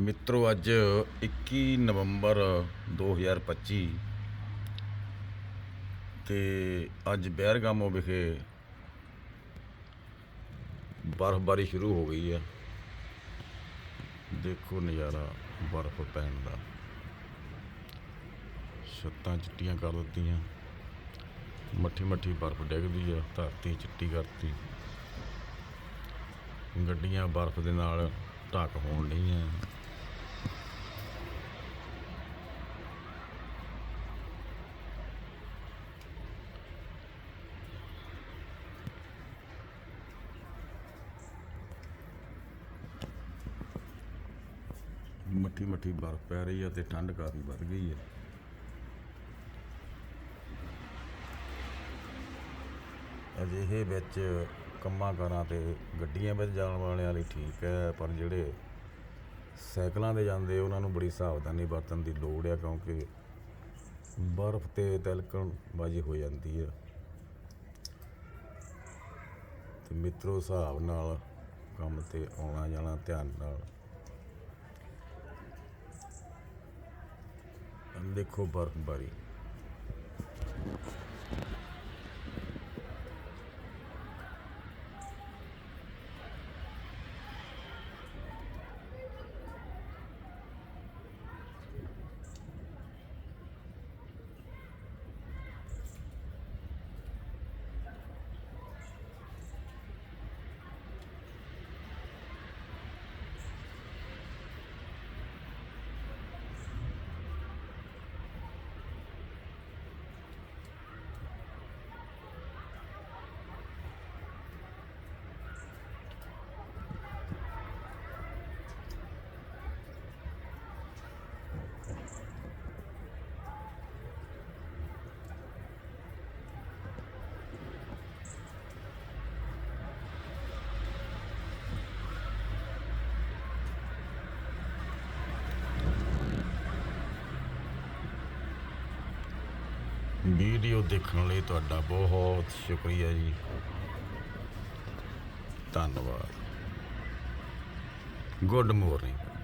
ਮਿੱਤਰੋ, ਅੱਜ 21 ਨਵੰਬਰ 2025 ਤੇ ਅੱਜ ਬਹਿਰਗਾਮੋ ਵਿਖੇ ਬਰਫ਼ਬਾਰੀ ਸ਼ੁਰੂ ਹੋ ਗਈ ਹੈ। ਦੇਖੋ ਨਜ਼ਾਰਾ ਬਰਫ਼ ਪੈਣ ਦਾ। ਛੱਤਾਂ ਚਿੱਟੀਆਂ ਕਰ ਦਿੱਤੀਆਂ। ਮੱਠੀ ਮੱਠੀ ਬਰਫ਼ ਡਿੱਗਦੀ ਹੈ ਧਰਤੀ ਚਿੱਟੀ ਕਰਤੀ। ਗੱਡੀਆਂ ਬਰਫ਼ ਦੇ ਨਾਲ ਢੱਕ ਹੋਣ ਡਈਆਂ। ਮੱਠੀ ਮੱਠੀ ਬਰਫ਼ ਪੈ ਰਹੀ ਹੈ ਤੇ ਠੰਡ ਕਾਫੀ ਵੱਧ ਗਈ ਹੈ ਅਜਿਹੇ ਵਿੱਚ ਕੰਮਾਂ ਕਾਰਾਂ ਤੇ ਗੱਡੀਆਂ ਵਿੱਚ ਜਾਣ ਵਾਲਿਆਂ ਲਈ ਠੀਕ ਹੈ, ਪਰ ਜਿਹੜੇ ਸਾਈਕਲਾਂ ਤੇ ਜਾਂਦੇ, ਉਹਨਾਂ ਨੂੰ ਬੜੀ ਸਾਵਧਾਨੀ ਵਰਤਣ ਦੀ ਲੋੜ ਹੈ ਕਿਉਂਕਿ ਬਰਫ਼ ਤੇ ਤਿਲਕਣ ਬਾਜੀ ਹੋ ਜਾਂਦੀ ਹੈ ਤੇ ਮਿੱਤਰੋ, ਹਿਸਾਬ ਨਾਲ ਕੰਮ ਤੇ ਆਉਣਾ ਜਾਣਾ ਧਿਆਨ ਨਾਲ ਦੇਖੋ ਬਰਫ਼ਬਾਰੀ। ਵੀਡੀਓ ਦੇਖਣ ਲਈ ਤੁਹਾਡਾ ਬਹੁਤ ਸ਼ੁਕਰੀਆ ਜੀ। ਧੰਨਵਾਦ। Good morning.